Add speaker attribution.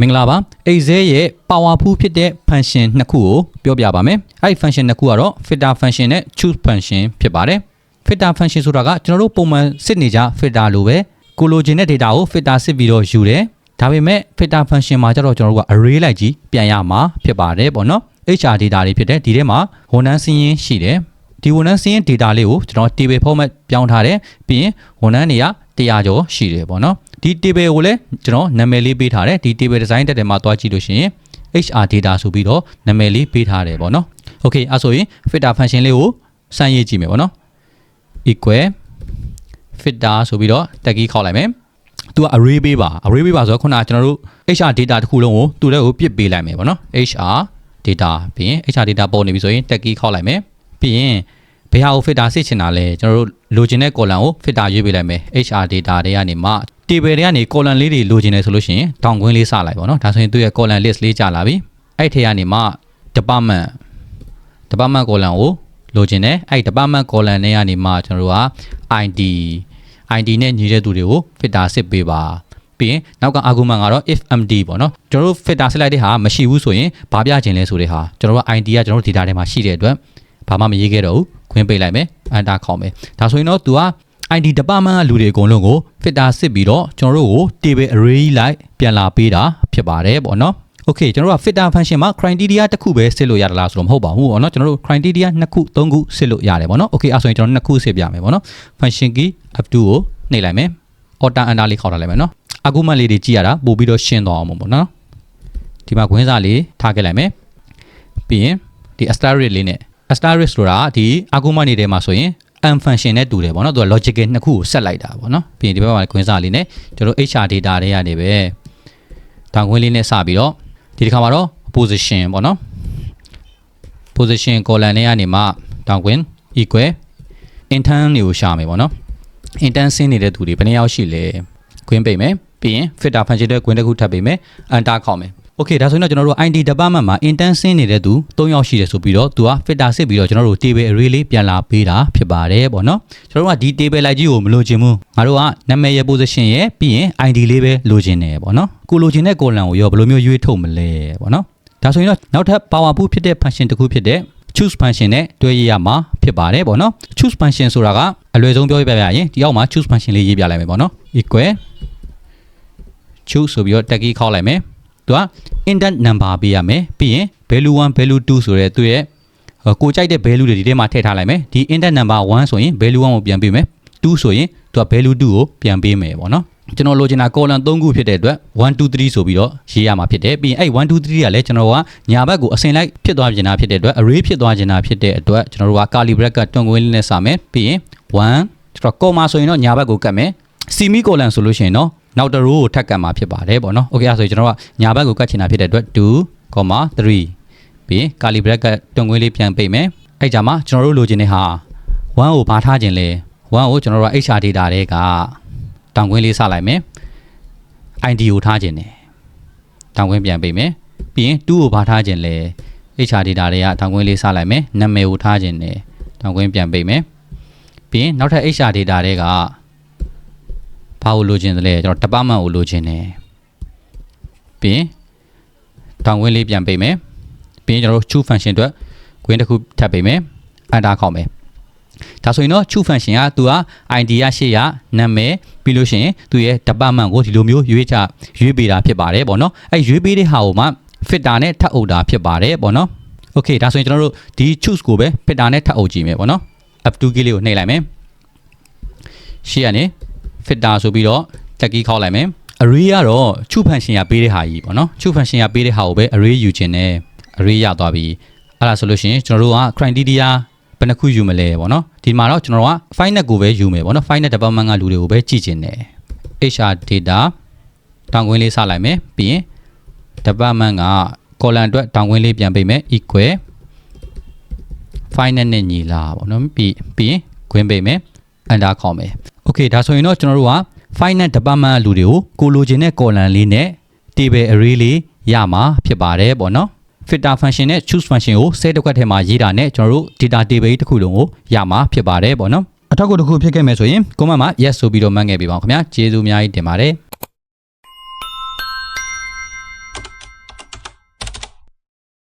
Speaker 1: မင်္ဂလာပါ Excel ရဲ့ powerful ဖြစ်တဲ့ function နှစ်ခုကိုပြောပြပါမယ်အဲ့ဒီ function နှစ်ခုကတော့ filter function နဲ့ choose function ဖြစ်ပါတယ် filter function ဆိုတာကကျွန်တော်တို့ပုံမှန်စစ်နေကြ filter လိုပဲကိုလိုချင်တဲ့ data ကို filter စစ်ပြီးတော့ယူတယ်ဒါပေမဲ့ filter function မှာကျတော့ကျွန်တော်တို့က array လိုက်ကြီးပြန်ရမှာဖြစ်ပါတယ်ပေါ့နော် HR data တွေဖြစ်တဲ့ဒီထဲမှာဝန်ထမ်းစည်းရင်းရှိတယ်ဒီဝန်ထမ်းစည်းရင်း data လေးကိုကျွန်တော် table format ပြောင်းထားတယ်ပြီးရင်ဝန်ထမ်းတွေက100ကျော်ရှိတယ်ပေါ့နော် ဒီ table ကိုလည်းကျွန်တော်နာမည်လေးပေးထားတယ်ဒီ table design တက်တယ်မှာတွားကြည့်လို့ရှိရင် HR data ဆိုပြီးတော့နာမည်လေးပေးထားတယ်ပေါ့နော် okay အဲဆိုရင် filter function လေးကိုစမ်းရေးကြည့်မယ်ပေါ့နော် equal filter ဆိုပြီးတော့တက်ကြီးခေါက်လိုက်မယ်သူက array ပေးပါ array ပေးပါဆိုတော့ခုနကကျွန်တော်တို့ HR data တစ်ခုလုံးကိုသူ့ထဲကိုပြစ်ပေးလိုက်မယ်ပေါ့နော် HR data ပြီးရင် HR data ပေါ်နေပြီဆိုရင်တက်ကြီးခေါက်လိုက်မယ်ပြီးရင်ဘယ်ဟာကို filter စစ်ချင်တာလဲကျွန်တော်တို့လိုချင်တဲ့ column ကို filter ရွေးပေးလိုက်မယ် HR data တွေကနေမှ table တွေကနေ column လေးတွေလိုချင်တယ်ဆိုလို့ရှိရင်တောင်ခွင်းလေးစလိုက်ပေါ့နော်ဒါဆိုရင်သူ့ရဲ့ column list လေးကြာလာပြီအဲ့ထဲကနေမှ department department column ကိုလိုချင်တယ်အဲ့ department column နဲ့ကနေမှကျွန်တော်တို့က ID ID နဲ့ညီတဲ့သူတွေကို filter စစ်ပေးပါပြီးရင်နောက်က argument ကတော့ if empty ပေါ့နော်ကျွန်တော်တို့ filter စစ်လိုက်တဲ့ဟာမရှိဘူးဆိုရင်ဘာပြချင်လဲဆိုတဲ့ဟာကျွန်တော်တို့ ID ကကျွန်တော်တို့ data ထဲမှာရှိတဲ့အတွက်ဘာမှမရေးခဲ့တော့ဘူးခွင်းပိတ်လိုက်မယ် enter ခေါက်မယ်ဒါဆိုရင်တော့ तू က ID department ကလူတွေအကုန်လုံးကို filter စစ်ပြီးတော့ကျွန်တော်တို့ကို table array လိုက်ပြန်လာပေးတာဖြစ်ပါတယ်ပေါ့နော် Okay ကျွန်တော်တို့က filter function မှာ criteria တစ်ခုပဲစစ်လို့ရတလားဆိုတော့မဟုတ်ပါဘူးပေါ့နော်ကျွန်တော်တို့ criteria နှစ်ခုသုံးခုစစ်လို့ရတယ်ပေါ့နော် Okay အဲဆိုရင်ကျွန်တော်နှစ်ခုစစ်ပြမယ်ပေါ့နော် function key f2 ကိုနှိပ်လိုက်မယ် order under လေးခေါက်ထားလိုက်မယ်နော် argument လေးတွေကြည့်ရတာပို့ပြီးတော့ရှင်းသွားအောင်ပေါ့နော်ဒီမှာခွင်းစာလေးထားခဲ့လိုက်မယ်ပြီးရင်ဒီ asterisk လေးနဲ့ asterisk ဆိုတာဒီ argument တွေထဲမှာဆိုရင် m function နဲ့တူတယ်ပေါ့နော်သူက logical နှစ်ခုကိုဆက်လိုက်တာပေါ့နော်ပြီးရင်ဒီဘက်မှာခွင်းစာလေးနဲ့ကျွန်တော်တို့ HR data တွေကနေပဲတောင်ခွင်းလေးနဲ့စပြီးတော့ဒီတစ်ခါမှာတော့ position ပေါ့နော် position column နဲ့ကနေမှတောင်ခွင်း equal intern တွေကိုရှာမယ်ပေါ့နော် intern ဆင်းနေတဲ့သူတွေဘယ်နှယောက်ရှိလဲခွင်းပိတ်မယ်ပြီးရင် filter function တဲ့ခွင်းတစ်ခုထပ်ပိတ်မယ် enter ခေါက်မယ် Okay ဒါဆိုရင်တော့ကျွန်တော်တို့ ID department မှာ intern ဆင်းနေတဲ့သူ3ယောက်ရှိတယ်ဆိုပြီးတော့သူက filter စစ်ပြီးတော့ကျွန်တော်တို့ table array လေးပြန်လာပေးတာဖြစ်ပါတယ်ပေါ့နော်ကျွန်တော်တို့ကဒီ table လိုက်ကြီးကိုမလိုချင်ဘူးငါတို့ကနာမည်ရဲ့ position ရဲ့ပြီးရင် ID လေးပဲလိုချင်တယ်ပေါ့နော်ကိုလိုချင်တဲ့ column ကိုရောဘယ်လိုမျိုးရွေးထုတ်မလဲပေါ့နော်ဒါဆိုရင်တော့နောက်ထပ် powerful ဖြစ်တဲ့ function တစ်ခုဖြစ်တဲ့ choose function နဲ့တွဲရရမှာဖြစ်ပါတယ်ပေါ့နော် choose function ဆိုတာကအလွယ်ဆုံးပြောပြပြရင်ဒီအောက်မှာ choose function လေးရေးပြလိုက်မယ်ပေါ့နော် equal choose ဆိုပြီးတော့ tag key ခေါက်လိုက်မယ် သူက indent number ပေးရမယ်ပြီးရင် value 1 value 2ဆိုရဲသူရဲ့ကိုကြိုက်တဲ့ value တွေဒီထဲမှာထည့်ထားလိုက်မယ်ဒီ indent number 1ဆိုရင် value 1ကိုပြန်ပေးမယ်2ဆိုရင်သူက value 2ကိုပြန်ပေးမယ်ပေါ့နော်ကျွန်တော်လိုချင်တာ column 3ခုဖြစ်တဲ့အတွက်1 2 3ဆိုပြီးတော့ရေးရမှာဖြစ်တယ်ပြီးရင်အဲ့1 2 3ကလည်းကျွန်တော်ကညာဘက်ကိုအစင်လိုက်ဖြစ်သွားကျင်တာဖြစ်တဲ့အတွက် array ဖြစ်သွားကျင်တာဖြစ်တဲ့အတွက်ကျွန်တော်တို့က curly bracket တွန်ကွင်းလေးနဲ့စမယ်ပြီးရင်1ကျွန်တော် comma ဆိုရင်တော့ညာဘက်ကိုကတ်မယ် semi colon ဆိုလို့ရှိရင်တော့ နောက်တစ် row ကိုထပ်ကတ်မှာဖြစ်ပါတယ်ပေါ့နော်။ Okay အဲဆိုရင်ကျွန်တော်ကညာဘက်ကိုကတ်ချင်တာဖြစ်တဲ့အတွက်2 3ပြီးရင် curly bracket တွန်ခွင်းလေးပြန်ပိတ်မယ်။အဲ့ကြမှာကျွန်တော်တို့လိုချင်တဲ့ဟာ1ကိုဘာထားခြင်းလဲ1ကိုကျွန်တော်တို့က HR data တွေကတောင်ခွင်းလေးစလိုက်မယ်။ ID ကိုထားခြင်းတယ်။တောင်ခွင်းပြန်ပိတ်မယ်။ပြီးရင်2ကိုဘာထားခြင်းလဲ HR data တွေကတောင်ခွင်းလေးစလိုက်မယ်။နာမည်ကိုထားခြင်းတယ်။တောင်ခွင်းပြန်ပိတ်မယ်။ပြီးရင်နောက်ထပ် HR data တွေက ဘာကိုလိုချင်တယ်လဲကျွန်တော် department ကိုလိုချင်တယ်ပြီးရင်တောင်ခွင်းလေးပြန်ပိတ်မယ်ပြီးရင်ကျွန်တော်တို့ choose function အတွက်ခွင်းတစ်ခုထပ်ပိတ်မယ် enter ခေါက်မယ်ဒါဆိုရင်တော့ choose function ကသူက ID ရရှေ့ရနာမည်ပြီးလို့ရှိရင်သူရဲ့ department ကိုဒီလိုမျိုးရွေးချရွေးပေးတာဖြစ်ပါတယ်ပေါ့နော်အဲရွေးပေးတဲ့ဟာကိုမှ filter နဲ့ထပ်အုပ်တာဖြစ်ပါတယ်ပေါ့နော် okay ဒါဆိုရင်ကျွန်တော်တို့ဒီ choose ကိုပဲ filter နဲ့ထပ်အုပ်ကြည့်မယ်ပေါ့နော် F2 key လေးကိုနှိပ်လိုက်မယ်ရှေ့ကနေ filter ဆိုပြီးတော့တက်ကီးခေါက်လိုက်မယ် array ကတော့ choose function ကပေးတဲ့ဟာကြီးပေါ့နော် choose function ကပေးတဲ့ဟာကိုပဲ array ယူခြင်းနဲ့ array ရသွားပြီအဲ့ဒါဆိုလို့ရှိရင်ကျွန်တော်တို့က criteria ဘယ်နှခုယူမလဲပေါ့နော်ဒီမှာတော့ကျွန်တော်တို့က file net ကိုပဲယူမယ်ပေါ့နော် file net department ကလူတွေကိုပဲကြည့်ခြင်းနဲ့ HR data တောင်ခွင်းလေးစလိုက်မယ်ပြီးရင် department က column အတွက်တောင်ခွင်းလေးပြန်ပေးမယ် equal file net နဲ့ညီလာပေါ့နော်ပြီးပြီးရင်ခွင်းပေးမယ် enter ခေါက်မယ် okay ဒါဆိုရင်တော့ကျွန်တော်တို့က finance department လူတွေကိုကိုလိုချင်တဲ့ column လေးနဲ့ table array လေးရမှာဖြစ်ပါတယ်ပေါ့နော် filter function နဲ့ choose function ကို set တစ်ခွက်ထဲမှာရေးတာနဲ့ကျွန်တော်တို့ data table တစ်ခုလုံးကိုရမှာဖြစ်ပါတယ်ပေါ့နော်အထောက်အကူတစ်ခုဖြစ်ခဲ့မယ်ဆိုရင် comment မှာ yes ဆိုပြီးတော့မှတ်ခဲ့ပေးပါဦးခင်ဗျာကျေးဇူးအများကြီးတင်ပါတယ်